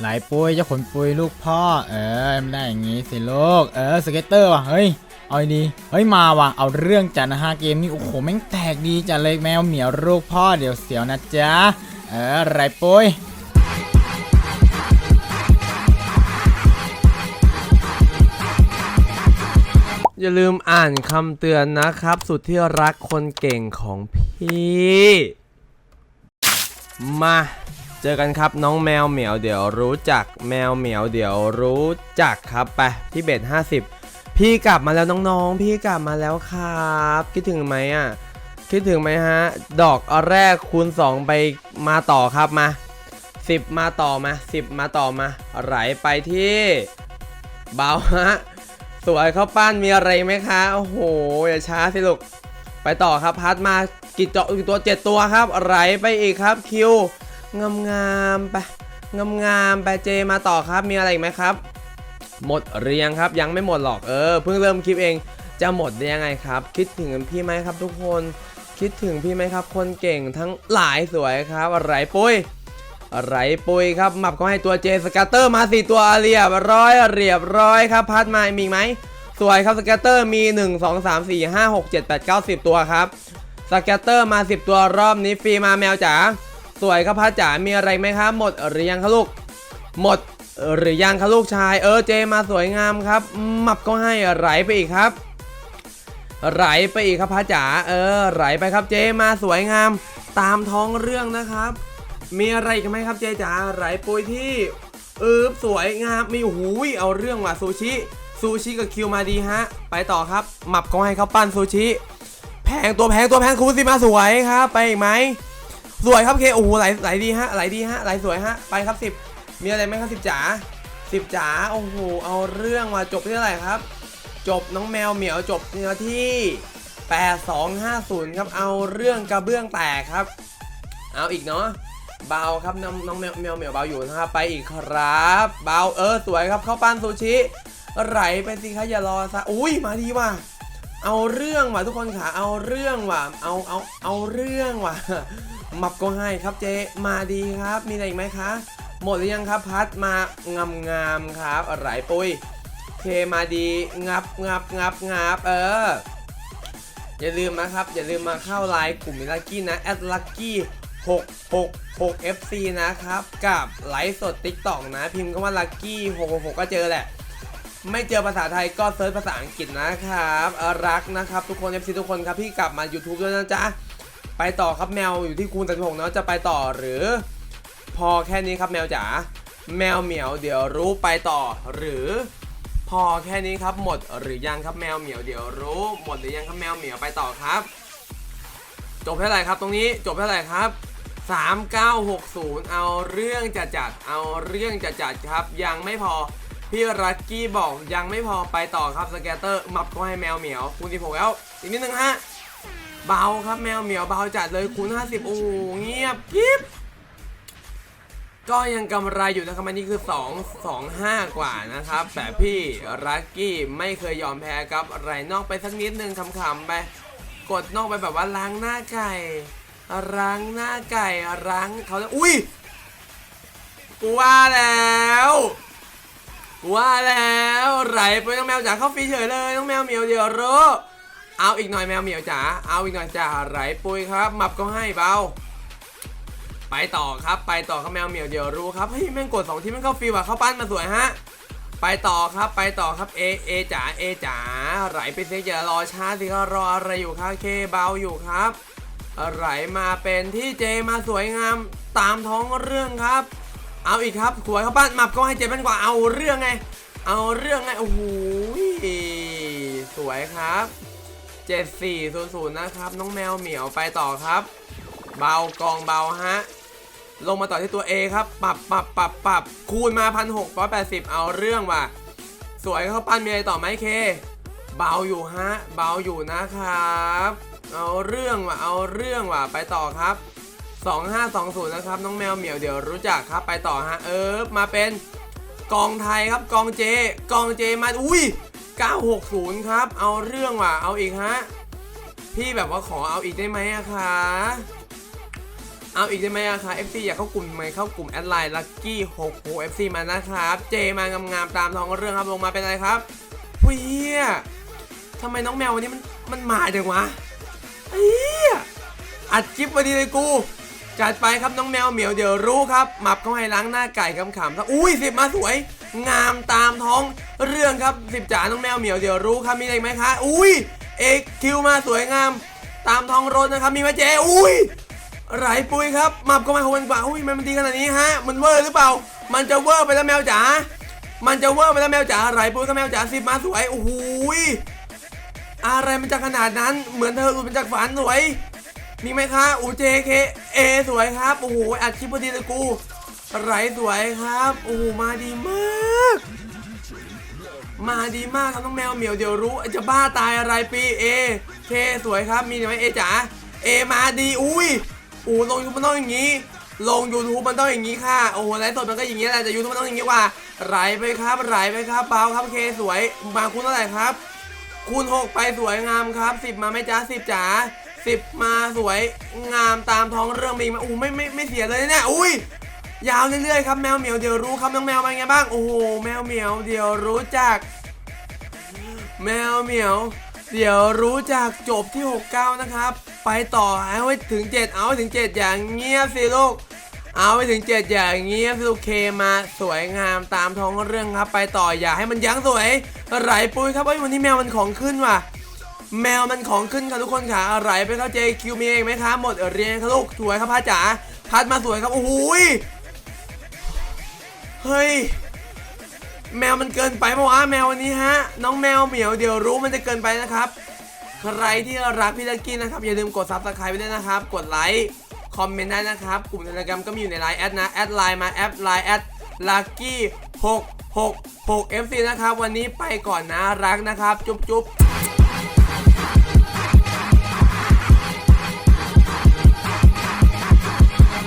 ไหลปุยเจ้าขนปุยลูกพ่อ เออไม่ได้อย่างงี้สิลูก เออสเก็ตเตอร์ว่ะเฮ้ยเอาดีเฮ้ยมาว่ะเอาเรื่องจัดนะฮะเกมนี้โอ้โหแม่งแตกดีจัดเลยแมวเหมียวลูกพ่อเดี๋ยวเสียวนะจ๊ะเออไหลปุยอย่าลืมอ่านคำเตือนนะครับ สุดที่รักคนเก่งของพี่ มา เจอกันครับน้องแมวเหมียวเดี๋ยวรู้จักแมวเหมียวเดี๋ยวรู้จักครับไปที่เบ็ด50พี่กลับมาแล้วน้องๆ พี่กลับมาแล้วครับ คิดถึงไหมอะคิดถึงไหมฮะ ดอกอแรกคูณ 2 ไปมาต่อครับมา 10 มาต่อมา 10 มาต่อมา ไหลไปที่เบาฮะสวยเข้าปั้นมีอะไรไหมคะ โอ้โห อย่าช้าสิลูก ไปต่อครับพัดมากี่เจาะกี่ตัว 7 ตัวครับ ไหลไปอีกครับคิว งามงามๆไปงามงามๆไปเจมาต่อครับมีอะไรอีกไหมครับ หมดหรือยังครับยังไม่หมดหรอกเออเพิ่งเริ่มคลิปเองจะหมดได้ยังไงครับ คิดถึงพี่ไหมครับทุกคนคิดถึงพี่ไหมครับ คนเก่งทั้งหลายสวยครับอะไรปุ้ยไรปุยครับหมับก็ให้ตัวเจสกัตเตอร์มาสี่ตัวเรียบร้อยเรียบร้อยครับพัดมามีอีไหมสวยครับสกัตเตอร์มี 1 2 3 4 5 6 7 8 9 10 ตัวครับสกัตเตอร์มา 10 ตัวรอบนี้ฟรีมาแมวจ๋า สวยครับพัดจ๋า มีอะไรไหมครับหมดหรือยังครับลูก หมดหรือยังครับลูกชาย เออเจมาสวยงามครับหมับก็ให้ไหลไปอีกครับ ไหลไปอีกครับพัดจ๋า เออ ไหลไปครับเจมาสวยงาม ตามท้องเรื่องนะครับ มีอะไรกันไหมครับเจจ๋า ไหลปุยที่อืบสวยงาม มีหูยเอาเรื่องว่ะซูชิ ซูชิกับคิวมาดีฮะ ไปต่อครับ หมับก็ให้เขาปั้นซูชิ แพงตัวแพงตัวแพงคูสิมาสวยครับ ไปอีกไหม สวยครับเคโอ้โหไหลไหลดีฮะไหลดีฮะไหลสวยฮะไปครับสิบมีอะไรไหมครับสิบจ๋าสิบจ๋าโอ้โหเอาเรื่องว่ะจบที่เท่าไหร่ครับ จบน้องแมวเหมียวจบเนื้อที่8250ครับเอาเรื่องกระเบื้องแตกครับ เอาอีกเนาะเบาครับน้องน้องแมวแมวเหมียวเบาอยู่นะครับไปอีกครับ เบาเออสวยครับเข้าปั้นซูชิไหลไปสิครับอย่ารอซะอุ้ยมาดีว่ะเอาเรื่องว่ะทุกคนขาเอาเรื่องว่ะเอาเอาเอาเรื่องว่ะ มับก็ให้ครับเจมาดีครับ มีอะไรอีกไหมคะ หมดหรือยังครับพัดมางามงามๆครับไหลปุ้ยเคมาดีงับงับงับงับเออ อย่าลืมนะครับ อย่าลืมมาเข้าไลน์กลุ่มลักกี้นะแอดลักกี้666 FC นะครับ กับไลฟ์สด TikTok นะ พิมพ์คำว่าลักกี้666ก็เจอแหละ ไม่เจอภาษาไทยก็เซิร์ชภาษาอังกฤษนะครับ รักนะครับ ทุกคน FC ทุกคนครับพี่กลับมา YouTube ด้วยนะจ๊ะ ไปต่อครับแมวอยู่ที่คูณ36เนาะจะไปต่อหรือ พอแค่นี้ครับแมวจ๋าแมวเหมียวเดี๋ยวรู้ไปต่อหรือ พอแค่นี้ครับหมดหรือยังครับแมวเหมียวเดี๋ยวรู้หมดหรือยังครับแมวเหมียวไปต่อครับ จบเท่าไหร่ครับตรงนี้จบเท่าไหร่ครับ 3960 เอาเรื่องจะจัดเอาเรื่องจะจัดครับ ยังไม่พอพี่รักกี้บอกยังไม่พอไปต่อครับสแกตเตอร์มับก็ให้แมวเหมียวคูณ16แล้วอีกนิดนึงฮะ เบาครับแมวเหมียวเบาจัดเลยคูณ50 โอ้โหเงียบกิบก็ยังกำไรอยู่นะครับอันนี้คือ 2 2 5 กว่านะครับ แต่พี่รักกี้ไม่เคยยอมแพ้ครับไรนอกไปสักนิดนึงขำๆไป กดนอกไปแบบว่าล้างหน้าไก่ล้างหน้าไก่ล้างเขาแล้วอุ้ยกูว่าแล้วกูว่าแล้วไหลไปน้องแมวจ๋าเข้าฟรีเฉยเลยน้องแมวเหมียวเดี๋ยวรอ เอาอีกหน่อยแมวเหมียวจ๋าเอาอีกหน่อยจ้าไหลปุยครับมับก็ให้เบาไปต่อครับไปต่อครับแมวเหมียวเดี๋ยวรู้ครับเฮ้ยแม่งกดสองที่แม่งเข้าฟรีว่ะเข้าปั้นมาสวยฮะไปต่อครับไปต่อครับเอเอจ๋าเอจ๋าไหลไปเซ็กอย่ารอช้าสิก็รออะไรอยู่ครับเคเบาอยู่ครับไหลมาเป็นที่เจมาสวยงามตามท้องเรื่องครับ เอาอีกครับสวยเข้าปั้นมับก็ให้เจ็บเป็นกว่าเอาเรื่องไง เอาเรื่องไงโอ้โหสวยครับ 7400 นะครับ น้องแมวเหมียวไปต่อครับ เบากองเบาฮะ ลงมาต่อที่ตัว A ครับ ปรับปรับปรับปรับคูณมาพันหกร้อยแปดสิบเอาเรื่องว่ะ สวยเข้าปั้นมีอะไรต่อไหมเค เบาอยู่ฮะ เบาอยู่นะครับ เอาเรื่องว่ะ เอาเรื่องว่ะ ไปต่อครับ 2520 นะครับ น้องแมวเหมียวเดี๋ยวรู้จักครับ ไปต่อฮะ เออมาเป็นกองไทยครับ กองเจ กองเจมา อุ้ย 960 ครับ เอาเรื่องว่ะ เอาอีกฮะ พี่แบบว่าขอเอาอีกได้ไหมอะคะเอาอีกได้ไหมอะคะ FC อยากเข้ากลุ่มไหมเข้ากลุ่มแอดไลน์ลักกี้6 6 FC มานะครับ เจมางามๆตามท้องเรื่องครับลงมาเป็นอะไรครับเฮียทำไมน้องแมววันนี้มันมันมาจังวะเฮียอัดคลิปพอดีเลยกู จัดไปครับน้องแมวเหมียวเดี๋ยวรู้ครับหมับเข้าให้ล้างหน้าไก่ขำๆครับอุ้ยสิบมาสวย งามตามท้องเรื่องครับสิบจ๋าน้องแมวเหมียวเดี๋ยวรู้ครับมีอะไรไหมคะอุ้ยเอกคิวมาสวยงาม ตามท้องรถนะครับมีไหมเจอุ้ยไหลปุยครับมับก็มาหกพันกว่าอุ้ยมันมันดีขนาดนี้ฮะมันเวอร์หรือเปล่า มันจะเวอร์ไปแล้วแมวจ๋ามันจะเวอร์ไปแล้วแมวจ๋าไหลปุยก็แมวจ๋าสิบมาสวยโอ้โหยอะไรมันจะขนาดนั้นเหมือนเธอหลุดมาจากฝันสวยมีไหมคะอูเจเคเอสวยครับโอ้โหอัดคลิปพอดีเลยกู ไหลสวยครับ โอ้โหมาดีมาก มาดีมากครับน้องแมวเหมียวเดี๋ยวรู้จะบ้าตายอะไรปีเอเคสวยครับมีไหมเอจ๋าเอมาดีอุ้ยโอ้ลงยูทูบมันต้องอย่างนี้ ลงยูทูบมันต้องอย่างนี้ค่ะโอ้โหไลฟ์สดมันก็อย่างนี้แหละแต่ยูทูบมันต้องอย่างนี้ว่าไหลไปครับไหลไปครับเบาครับเคสวยมาคูณเท่าไหร่ครับคูณ6ไปสวยงามครับ 10 มาไหม่จ้า10จ๋า10 มาสวยงามตามท้องเรื่องมีมาอู้ไม่ไม่ไม่เสียเลยเนี่ยอุ้ย ยาวเรื่อยๆครับแมวเหมียวเดี๋ยวรู้ครับน้องแมวเป็นไงบ้างโอ้โหแมวเหมียวเดี๋ยวรู้จัก แมวเหมียว เดี๋ยวรู้จักจบที่ 69 นะครับ ไปต่อเอาไว้ถึง 7 เอาไว้ถึง 7 อย่างเงียบสิลูกเอาไปถึง 7 อย่างเงี้ยสิลูกเคมาสวยงามตามท้องเรื่องครับ ไปต่ออย่าให้มันยั้งสวยไหลปุ้ยครับเอ้ยวันนี้แมวมันของขึ้นว่ะ แมวมันของขึ้นค่ะทุกคนค่ะไหลไปครับเจคิวมีเองไหมคะหมดเรียนครับลูกสวยครับพัดจ๋าพัดมาสวยครับโอ้โหย เฮ้ย แมวมันเกินไปปะวะแมววันนี้ฮะ น้องแมวเหมียวเดี๋ยวรู้มันจะเกินไปนะครับ ใครที่รักพี่ลักกี้นะครับ อย่าลืมกดซับสไครต์ไว้ด้วยนะครับ กดไลค์คอมเมนต์ได้นะครับ กลุ่มเทเลกรมก็มีอยู่ในไลน์แอดนะแอดไลน์มาแอดไลน์แอดลักกี้6 6 6 FC นะครับ วันนี้ไปก่อนนะรักนะครับ จุ๊บจุ๊บ